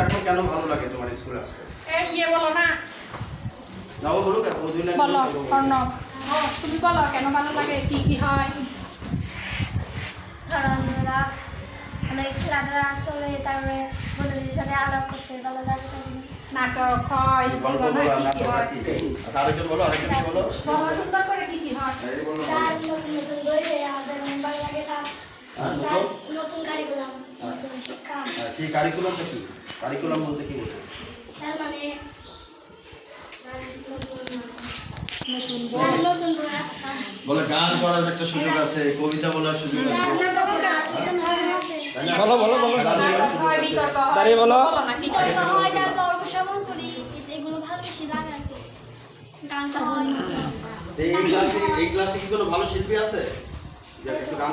এখন কেন ভালো লাগে তোমার স্কুলে আসতে? এই ইয়ে বলো না। না বলুক ও দুই লাইন বলো অর্ণব তুমি বলো কেন ভালো লাগে কি কি হয়? কারণ ওরা অনেক খেলাধুলা চলে তারপরে বন্ধুদের সাথে আলাপ করতে ভালো লাগে নাটক হয় গল্প বলো নাটক হয়? কি? আচ্ছা আরেকজন বলো আরেকজন কি বলো? বলো সুন্দর করে কি কি হয়। নতুন নতুন বই আমাদের ভালো লাগে হ্যাঁ, নতুন? নতুন কারিকুলাম নতুন শিক্ষা হ্যাঁ, সেই কারিকুলামটা কি? কারিকুলাম বলতে কি বোঝো স্যার মানে স্যার নতুন নতুন স্যার বই নতুন বই স্যার বলে গান করার একটা সুযোগ আছে কবিতা বলার সুযোগ আছে? বলো, বলো, বলো। হয় হয়। দাঁড়িয়ে বলো। হয় হয়। এই ক্লাসে এই ক্লাসে কি কোনো ভালো শিল্পী আছে? একটু গান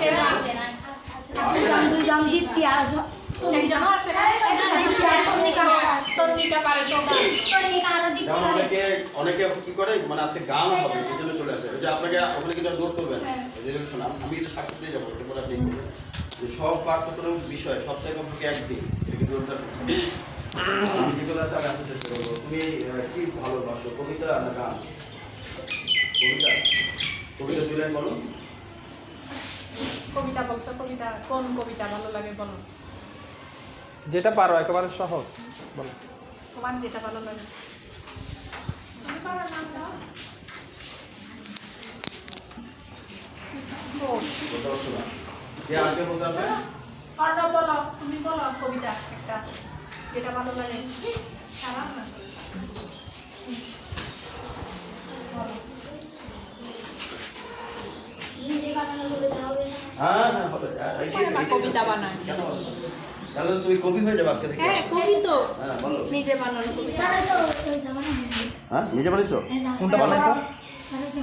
তো অনেকে কি করে মানে আজকে গান হবে, সেই চলে আসে। ওই যে আপনাকে ওখানে কিন্তু নোট করবেন রেজলিউশন আমি কিন্তু সাক্ষর দিয়ে যাব এটা আপনি যে সব পাঠ্যক্রম বিষয়, সপ্তাহে কমপক্ষে একদিন তুমি কি ভালোবাসো, কবিতা না গান? কবিতা। কবিতা লাইন বলো কবিতা বলছো কবিতা কোন কবিতা ভালো লাগে বলো? যেটা পারো একেবারে সহজ বলো। তোমার যেটা ভালো লাগে। বল। তুমি বলো কবিতা একটা যেটা ভালো লাগে। খারাপ না বলো। নিজে বানানো কবিতা হবে হ্যাঁ হ্যাঁ হবে আর এই যে- কেন না এই যে- কবিতা বানায়? কেন? তাহলে তুমি কবি হয়ে যাবে আজকে থেকে। হ্যাঁ কবি তো। হ্যাঁ বলো। নিজে বানানো কবিতা হ্যাঁ নিজে কোনটা বানাইছো? স্যার তো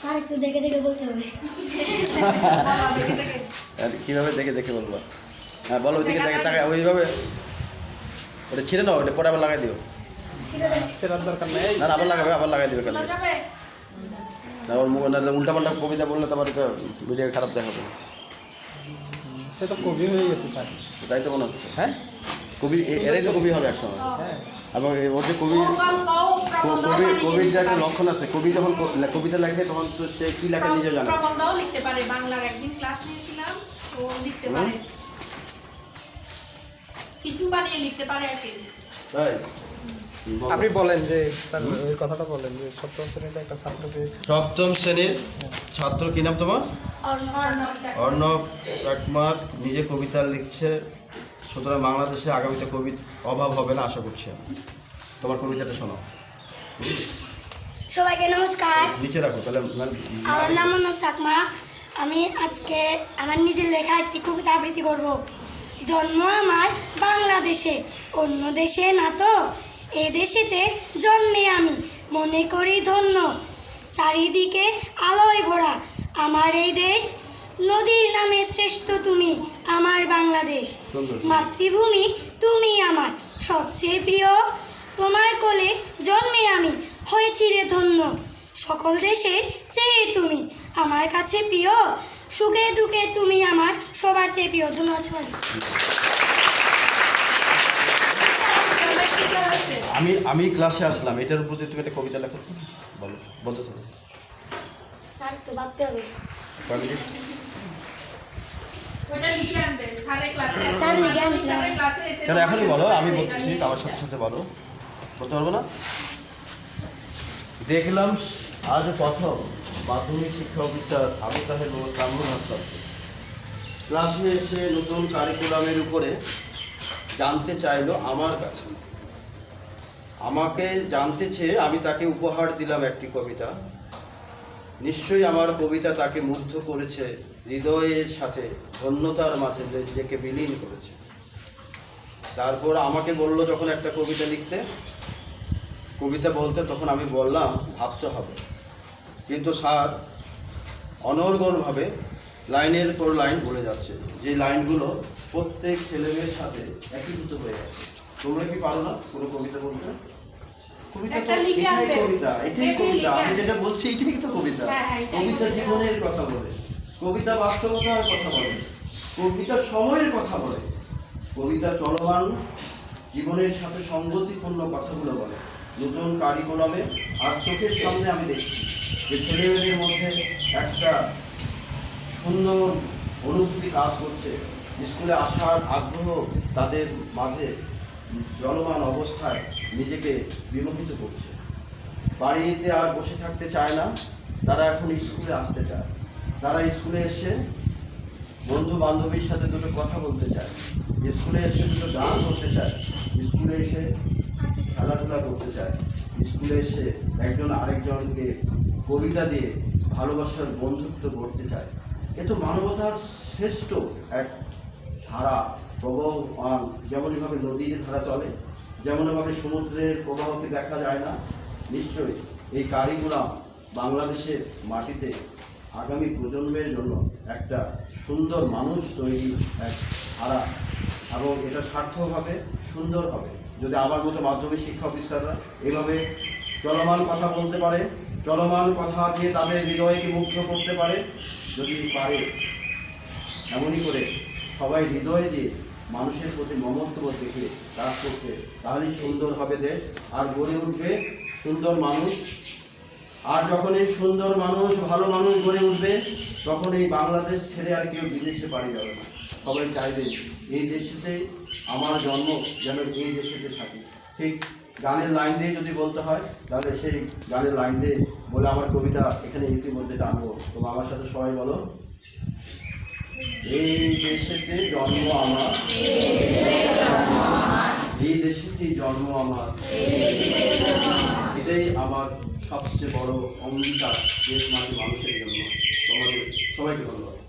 স্যার একটু দেখে দেখে বলতে হবে। কীভাবে দেখে দেখে বলব? হ্যাঁ বলো ওইদিকে দেখে তাকায় ওইভাবে ওটা ছিঁড়ে নাও ওটা পরে আবার লাগাই দিও। সেটার দরকার নেই। না আবার লাগাবে আবার লাগাই দিবে খোলা কালকে ওর মুখ না উল্টা পাল্টা কবিতা বললে তোমার এটা ভিডিও খারাপ দেখাবে। সে তো কবি হয়ে গেছে স্যার। তাই তো মনে হচ্ছে? হ্যাঁ? কবি এ- এরাই তো কবি হবে একসময়। হ্যাঁ। এবং ওর যে কবি কবি কবির যে একটা লক্ষণ আছে কবি যখন কবিতা লেখে তখন তো সে কি লেখে নিজে জানে প্রবন্ধও লিখতে পারে বাংলার একদিন ক্লাস নিয়েছিলাম ও লিখতে পারে। কিছু বানিয়ে লিখতে পারে আর কি। তাই। আপনি বলেন। যে স্যার ওই কথাটা বলেন যে সপ্তম শ্রেণীতে একটা ছাত্র পেয়েছে। সপ্তম শ্রেণির ছাত্র কি নাম তোমার? অর্ণব। অর্ণব চাকমার নিজে কবিতা লিখছে। সুতরাং বাংলাদেশে আগামীতে কবি অভাব হবে না আশা করছি আমি। তোমার কবিতাটা শোনো সবাইকে নমস্কার। নিচে রাখো তাহলে আমার নাম অনুপ চাকমা। আমি আজকে আমার নিজের লেখা একটি কবিতা আবৃত্তি করব। জন্ম আমার বাংলাদেশে অন্য দেশে না তো? এ দেশেতে জন্মে আমি মনে করি ধন্য। চারিদিকে আলোয় ভরা আমার এই দেশ নদীর নামে শ্রেষ্ঠ তুমি আমার বাংলাদেশ। মাতৃভূমি তুমি আমার সবচেয়ে প্রিয় তোমার কোলে জন্মে আমি হয়েছি রে ধন্য। সকল দেশের চেয়ে তুমি আমার কাছে প্রিয় সুখে দুঃখে তুমি আমার সবার চেয়ে প্রিয়। ধন্যবাদ সবাই। আমি আমি ক্লাসে আসলাম। এটার উপর দিয়ে তুমি একটা কবিতা লেখো। বলো বলতে থাকো। স্যার তো ভাবতে হবে। এখনই বলো আমি বলতেছি আমার সাথে সাথে বলো। বলতে পারব না? দেখলাম আজ প্রথম মাধ্যমিক শিক্ষা অফিসার আবু তাহের কামরুল হাসান। ক্লাসে এসে নতুন কারিকুলামের উপরে জানতে চাইলো আমার কাছে। আমাকে জানতে চেয়ে আমি তাকে উপহার দিলাম একটি কবিতা। নিশ্চয়ই আমার কবিতা তাকে মুগ্ধ করেছে, হৃদয়ের সাথে, ধন্যতার মাঝে নিজেকে বিলীন করেছে। তারপর আমাকে বলল যখন একটা কবিতা লিখতে। কবিতা বলতে তখন আমি বললাম, ভাবতে হবে। কিন্তু স্যার, অনর্গলভাবে লাইনের পর লাইন বলে যাচ্ছে। যে লাইনগুলো প্রত্যেক ছেলেমেয়ের সাথে একীভূত হয়ে যাচ্ছে তোমরা কি পারো না কোনো কবিতা বলতে? কবিতা তো এটাই কবিতা এটাই কবিতা। আমি যেটা বলছি এটাই তো কবিতা। হ্যাঁ, হ্যাঁ, কবিতা কবিতা। জীবনের কথা বলে। কবিতা বাস্তবতার কথা বলে। কবিতা সময়ের কথা বলে। কবিতা চলমান জীবনের সাথে সঙ্গতিপূর্ণ কথাগুলো বলে। নতুন কারিকুলামে আর চোখের সামনে আমি দেখছি যে ছেলেমেয়েদের মধ্যে একটা সুন্দর অনুভূতি কাজ করছে। স্কুলে আসার আগ্রহ তাদের মাঝে চলমান অবস্থায় নিজেকে বিমোহিত করছে। বাড়িতে আর বসে থাকতে চায় না, তারা এখন স্কুলে আসতে চায়। তারা স্কুলে এসে বন্ধু বান্ধবীর সাথে দুটো কথা বলতে চায়। স্কুলে এসে দুটো গান করতে চায়। স্কুলে এসে খেলাধুলা করতে চায়। স্কুলে এসে একজন আরেকজনকে কবিতা দিয়ে ভালোবাসার বন্ধুত্ব করতে চায়। এ তো মানবতার শ্রেষ্ঠ এক ধারা প্রবাহমান যেমনইভাবে নদীর ধারা চলে, যেমনভাবে সমুদ্রের প্রবাহকে দেখা যায় না, নিশ্চয়ই এই কারিকুলাম বাংলাদেশের মাটিতে আগামী প্রজন্মের জন্য একটা সুন্দর মানুষ তৈরি এক ধারা। এবং এটা সার্থকভাবে সুন্দর হবে। যদি আমার মতো মাধ্যমিক শিক্ষা অফিসাররা এভাবে চলমান কথা বলতে পারে, চলমান কথা দিয়ে তাদের হৃদয়কে মুগ্ধ করতে পারে, যদি পারে, এমনই করে সবাই হৃদয় দিয়ে মানুষের প্রতি মমত্ববোধ দেখে কাজ করছে, তাহলেই সুন্দর হবে দেশ। আর গড়ে উঠবে সুন্দর মানুষ। আর যখন এই সুন্দর মানুষ, ভালো মানুষ গড়ে উঠবে, তখন এই বাংলাদেশ ছেড়ে আর কেউ বিদেশে পাড়ি যাবে না। সবাই চাইবে এই দেশেতে আমার জন্ম যেন এই দেশেতে থাকি। ঠিক গানের লাইন দিয়ে যদি বলতে হয়, তাহলে সেই গানের লাইন দিয়ে বলে আমার কবিতা এখানে ইতিমধ্যে টানবো। তো আমার সাথে সবাই বলো। এই দেশেতে জন্ম আমার, এই দেশেতে জন্ম আমার, এটাই আমার সবচেয়ে বড় অঙ্গীকার দেশ মাটি মানুষের জন্য, তোমাদের সবাইকে ধন্যবাদ।